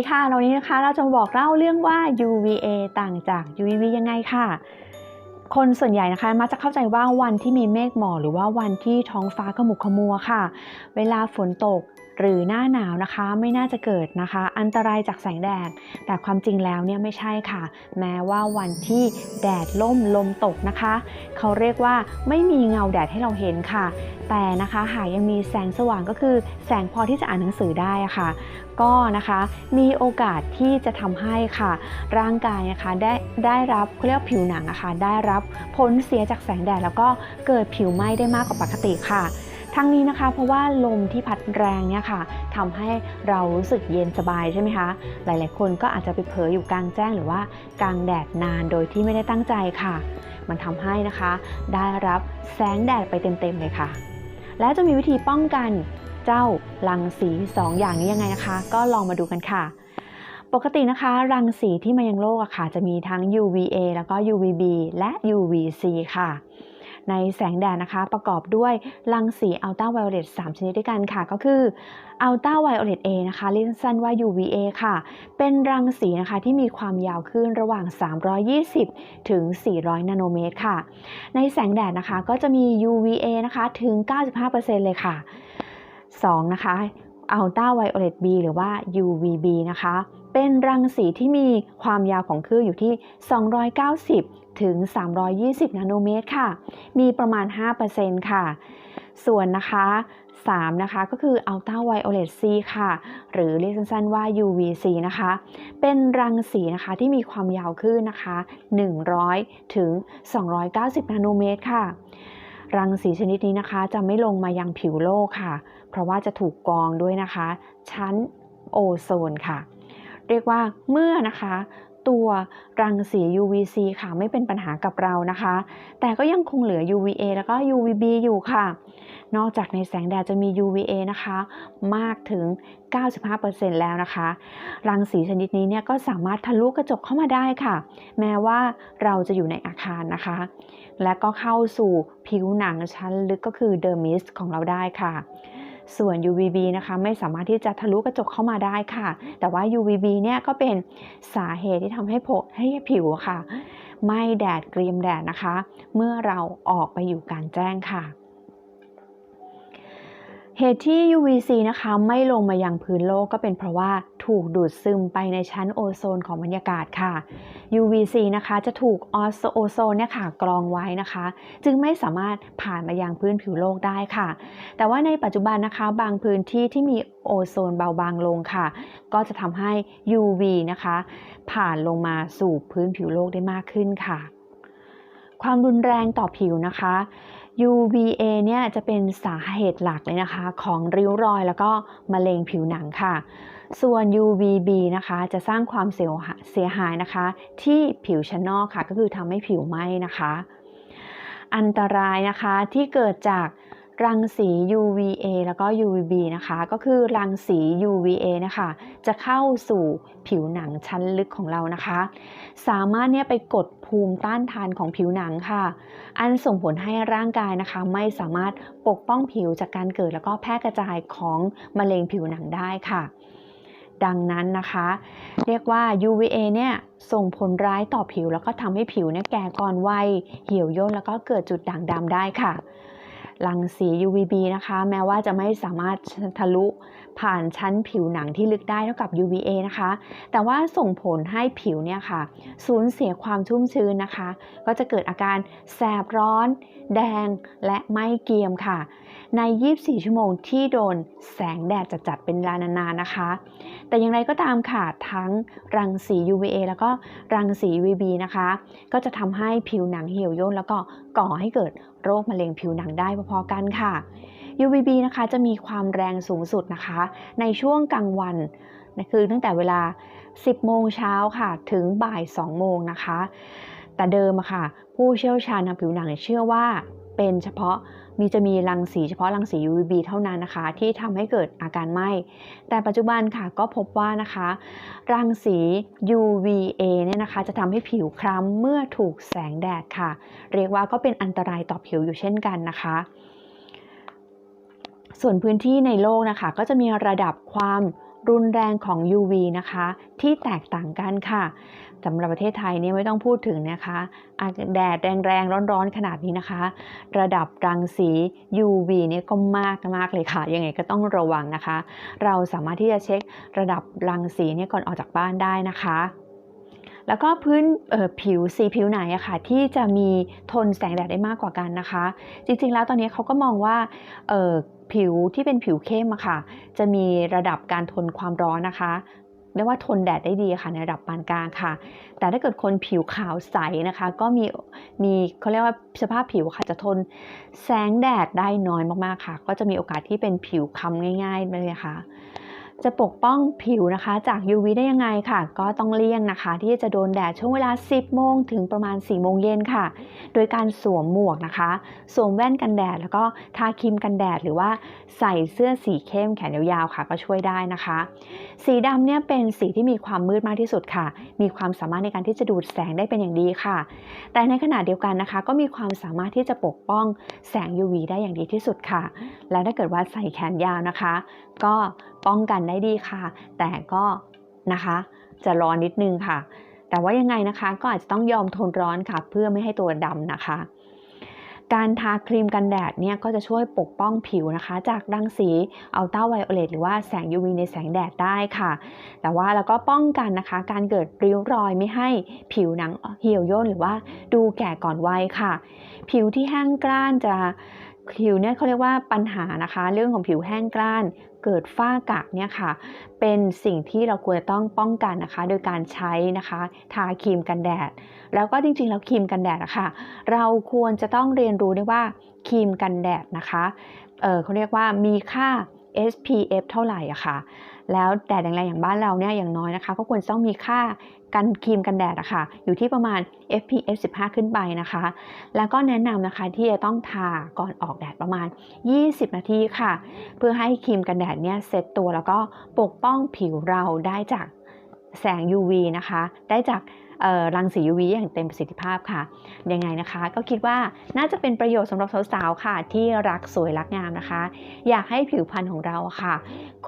ดีค่ะวันนี้นะคะ เราจะมาบอกเล่าเรื่องว่า UVA ต่างจาก UVB ยังไงค่ะ คนส่วนใหญ่นะคะ มักจะเข้าใจว่าวันที่มีเมฆหมอกหรือว่าวันที่ท้องฟ้าขมุกขมัวค่ะ เวลาฝนตก หรือหน้าหนาวนะคะไม่น่าจะเกิดนะคะ อันตรายจากแสงแดด แต่ความจริงแล้วเนี่ยไม่ใช่ค่ะ แม้ว่าวันที่แดดล่มลมตกนะคะ เขาเรียกว่าไม่มีเงาแดดให้เราเห็นค่ะ แต่นะคะหากยังมีแสงสว่างก็คือ แสงพอที่จะอ่านหนังสือได้อะค่ะ ก็นะคะมีโอกาสที่จะทำให้ค่ะ ร่างกายนะคะได้ได้รับเขาเรียกผิวหนังนะคะได้รับผลเสียจากแสงแดดแล้วก็เกิดผิวไหม้ได้มากกว่าปกติค่ะ ทั้งนี้นะคะ เพราะว่าลมที่พัดแรงเนี่ยค่ะทำให้เรารู้สึกเย็นสบายใช่ไหมคะ หลายๆ คนก็อาจจะไปเผลออยู่กลางแจ้งหรือว่ากลางแดดนานโดยที่ไม่ได้ตั้งใจค่ะ มันทำให้นะคะ ได้รับแสงแดดไปเต็มๆเลยค่ะ และจะมีวิธีป้องกันเจ้ารังสี 2 อย่างนี้ยังไงนะคะ ก็ลองมาดูกันค่ะปกตินะคะ รังสีที่มายังโลกอะค่ะ จะมีทั้ง UVA แล้วก็ UVB และ UVC ค่ะ ในแสงแดดนะคะ ประกอบด้วยรังสีอัลตราไวโอเลต3ชนิดด้วยกันค่ะ ก็คืออัลตราไวโอเลต A นะคะเรียกสั้นว่า UVA ค่ะ เป็นรังสีนะคะที่มีความยาวคลื่นระหว่าง 320 ถึง 400 นาโนเมตรค่ะ ในแสงแดดนะคะก็จะมี UVA นะคะถึง 95%เลยค่ะ 2 นะคะ อัลตราไวโอเลต B หรือว่า UVB นะคะ เป็นรังสีที่มีความยาวของคลื่นอยู่ที่ 290 ถึง 320 นาโนเมตรค่ะ มีประมาณ 5%ค่ะ ส่วนนะคะ3นะคะก็คืออัลตราไวโอเลต C ค่ะ หรือเรียกสั้นๆว่า UVC นะคะ เป็นรังสีนะคะที่มีความยาวคลื่นนะคะ 100 ถึง 290 นาโนเมตรค่ะ รังสีชนิดนี้นะคะจะไม่ลงมายังผิวโลกค่ะ เพราะว่าจะถูกกองด้วยนะคะ ชั้นโอโซนค่ะ เรียกว่าเมื่อนะคะ ตัวรังสี UVC ค่ะไม่เป็นปัญหากับเรานะคะ แต่ก็ยังคงเหลือ UVA แล้วก็ UVB อยู่ค่ะ นอกจากในแสงแดดจะมี UVA นะคะ มากถึง 95%แล้วนะคะ รังสีชนิดนี้เนี่ยก็สามารถทะลุกระจกเข้ามาได้ค่ะ แม้ว่าเราจะอยู่ในอาคารนะคะ และก็เข้าสู่ผิวหนังชั้นลึกก็คือเดอร์มิสของเราได้ค่ะ ส่วน UVB นะคะไม่สามารถที่จะทะลุกระจกเข้ามาได้ค่ะ แต่ว่า UVB เนี่ยก็เป็นสาเหตุที่ทำให้ผให้ผิวค่ะไหม่แดดเกรียมแดดนะคะ เมื่อเราออกไปอยู่กลางแจ้งค่ะ เหตุที่ UVC นะคะไม่ลงมายังพื้นโลกก็เป็นเพราะว่าถูกดูดซึมไปในชั้นโอโซนของบรรยากาศค่ะ UVC นะคะจะถูกอโอโซนเนี่ยค่ะกรองไว้นะคะ จึงไม่สามารถผ่านมายังพื้นผิวโลกได้ค่ะ แต่ว่าในปัจจุบันนะคะบางพื้นที่ที่มีโอโซนเบาบางลงค่ะ ก็จะทำให้ UV นะคะ ผ่านลงมาสู่พื้นผิวโลกได้มากขึ้นค่ะ ความรุนแรงต่อผิวนะคะ UVA เนี่ยจะเป็นสาเหตุหลักเลยนะคะ ของริ้วรอยแล้วก็มะเร็งผิวหนังค่ะ ส่วน UVB นะคะจะสร้างความเสียหายนะคะ ที่ผิวชั้นนอกค่ะ ก็คือทำให้ผิวไหม้นะคะ อันตรายนะคะที่เกิดจาก รังสี UVA แล้วก็ UVB นะคะ ก็คือรังสี UVA นะคะ จะเข้าสู่ผิวหนังชั้นลึกของเรานะคะ สามารถเนี่ยไปกดภูมิต้านทานของผิวหนังค่ะ อันส่งผลให้ร่างกายนะคะ ไม่สามารถปกป้องผิวจากการเกิดแล้วก็แพร่กระจายของมะเร็งผิวหนังได้ค่ะดังนั้นนะคะ เรียกว่า UVA เนี่ยส่งผลร้ายต่อผิว แล้วก็ทำให้ผิวเนี่ยแก่ก่อนวัยเหี่ยวย่นแล้วก็เกิดจุดด่างดำได้ค่ะ รังสี UVB นะคะ แม้ว่าจะไม่สามารถทะลุผ่านชั้นผิวหนังที่ลึกได้เท่ากับ UVA นะคะ แต่ว่าส่งผลให้ผิวเนี่ยค่ะ สูญเสียความชุ่มชื้นนะคะ ก็จะเกิดอาการแสบร้อน แดงและไม่เกรียมค่ะ ใน 24 ชั่วโมงที่โดนแสงแดดจัดๆเป็นเวลานานๆนะคะ แต่อย่างไรก็ตามค่ะ ทั้งรังสี UVA แล้วก็รังสี UVB นะคะ ก็จะทำให้ผิวหนังเหี่ยวย่นแล้วก็ก่อให้เกิด โรคมะเร็งผิวหนังได้พอๆกันค่ะ UVB นะคะจะมีความแรงสูงสุดนะคะ ในช่วงกลางวันนะคือตั้งแต่เวลา 10 โมงเช้าค่ะถึงบ่าย 2 โมงนะคะ แต่เดิมอะค่ะ ผู้เชี่ยวชาญทางผิวหนังเชื่อว่า เป็นเฉพาะมีจะมีรังสีเฉพาะรังสี UVB เท่านั้นนะคะ ที่ทำให้เกิดอาการไหม้ แต่ปัจจุบันค่ะก็พบว่านะคะ รังสี UVA เนี่ยนะคะ จะทำให้ผิวคล้ำเมื่อถูกแสงแดดค่ะ เรียกว่าก็เป็นอันตรายต่อผิวอยู่เช่นกันนะคะ ส่วนพื้นที่ในโลกนะคะ ก็จะมีระดับความ รุนแรงของ UV นะคะ ที่แตกต่างกันค่ะสำหรับประเทศไทยเนี่ยไม่ต้องพูดถึงนะคะแดดแรงๆ ร้อนๆ ขนาดนี้นะคะ ระดับรังสี UV เนี่ยก็มากมากเลยค่ะ ยังไงก็ต้องระวังนะคะ เราสามารถที่จะเช็คระดับรังสีเนี่ยก่อนออกจากบ้านได้นะคะ แล้วก็พื้นผิวสีผิวไหนอะค่ะที่จะมีทนแสงแดดได้มากกว่ากันนะคะ จริงๆแล้วตอนนี้เขาก็มองว่าผิวที่เป็นผิวเข้มอะค่ะ จะมีระดับการทนความร้อนนะคะเรียกว่าทนแดดได้ดีค่ะในระดับปานกลางค่ะ แต่ถ้าเกิดคนผิวขาวใสนะคะ ก็มีมีเขาเรียกว่าสภาพผิวค่ะจะทนแสงแดดได้น้อยมากๆค่ะ ก็จะมีโอกาสที่เป็นผิวคล้ำง่ายๆเลยค่ะ จะปกป้องผิวนะคะจาก UV ได้ยังไงค่ะ ก็ต้องเลี่ยงนะคะ ที่จะโดนแดดช่วงเวลา 10 โมงถึงประมาณ 4 โมงเย็นค่ะ โดยการสวมหมวกนะคะ สวมแว่นกันแดด แล้วก็ทาครีมกันแดด หรือว่าใส่เสื้อสีเข้มแขนยาวๆค่ะ ก็ช่วยได้นะคะ สีดำเนี่ยเป็นสีที่มีความมืดมากที่สุดค่ะ มีความสามารถในการที่จะดูดแสงได้เป็นอย่างดีค่ะ แต่ในขณะเดียวกันนะคะ ก็มีความสามารถที่จะปกป้องแสง UV ได้อย่างดีที่สุดค่ะ และถ้าเกิดว่าใส่แขนยาวนะคะ ก็ป้องกันได้ดีค่ะ แต่ก็นะคะจะร้อนนิดนึงค่ะ แต่ว่ายังไงนะคะก็อาจจะต้องยอมทนร้อนค่ะ เพื่อไม่ให้ตัวดำนะคะ การทาครีมกันแดดเนี่ยก็จะช่วยปกป้องผิวนะคะ จากรังสีอัลตราไวโอเลตหรือว่าแสง UV ในแสงแดดได้ค่ะ แต่ว่าแล้วก็ป้องกันนะคะ การเกิดริ้วรอยไม่ให้ผิวหนังเหี่ยวย่นหรือว่าดูแก่ก่อนวัยค่ะ ผิวที่แห้งกร้านจะ ผิวเนี่ยเขาเรียกว่าปัญหานะคะ เรื่องของผิวแห้งกร้านเกิดฝ้ากระเนี่ยค่ะ เป็นสิ่งที่เราควรจะต้องป้องกันนะคะ โดยการใช้นะคะ ทาครีมกันแดด แล้วก็จริงๆ แล้วครีมกันแดดอะคะ่ะ เราควรจะต้องเรียนรู้ได้ว่าครีมกันแดดนะคะเเขาเรียกว่ามีค่า SPF เท่าไหร่อะค่ะ แล้วแดดแรงๆอย่างบ้านเราเนี่ยอย่างน้อยนะคะ ก็ควรต้องมีค่ากันครีมกันแดดอะค่ะ อยู่ที่ประมาณ FPS 15 ขึ้นไปนะคะ แล้วก็แนะนำนะคะที่จะต้องทาก่อนออกแดดประมาณ 20 นาทีค่ะ เพื่อให้ครีมกันแดดเนี่ยเซตตัวแล้วก็ปกป้องผิวเราได้จากแสง UV นะคะ ได้จาก รังสี UV อย่างเต็มประสิทธิภาพค่ะ ยังไงนะคะ ก็คิดว่าน่าจะเป็นประโยชน์สำหรับสาวๆค่ะ ที่รักสวยรักงามนะคะ อยากให้ผิวพรรณของเราค่ะ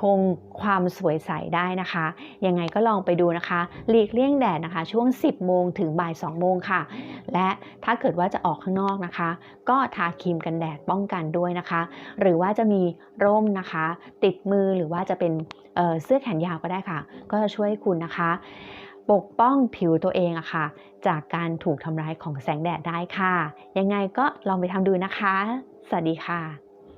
คงความสวยใสได้นะคะ ยังไงก็ลองไปดูนะคะ หลีกเลี่ยงแดดนะคะ ช่วง 10 โมงถึงบ่าย 2 โมงค่ะ และถ้าเกิดว่าจะออกข้างนอกนะคะ ก็ทาครีมกันแดดป้องกันด้วยนะคะ หรือว่าจะมีร่มนะคะ ติดมือหรือว่าจะเป็นเสื้อแขนยาวก็ได้ค่ะ ก็จะช่วยคุณนะคะ ปกป้องผิวตัวเองอะค่ะ จากการถูกทำร้ายของแสงแดดได้ค่ะ ยังไงก็ลองไปทำดูนะคะ สวัสดีค่ะ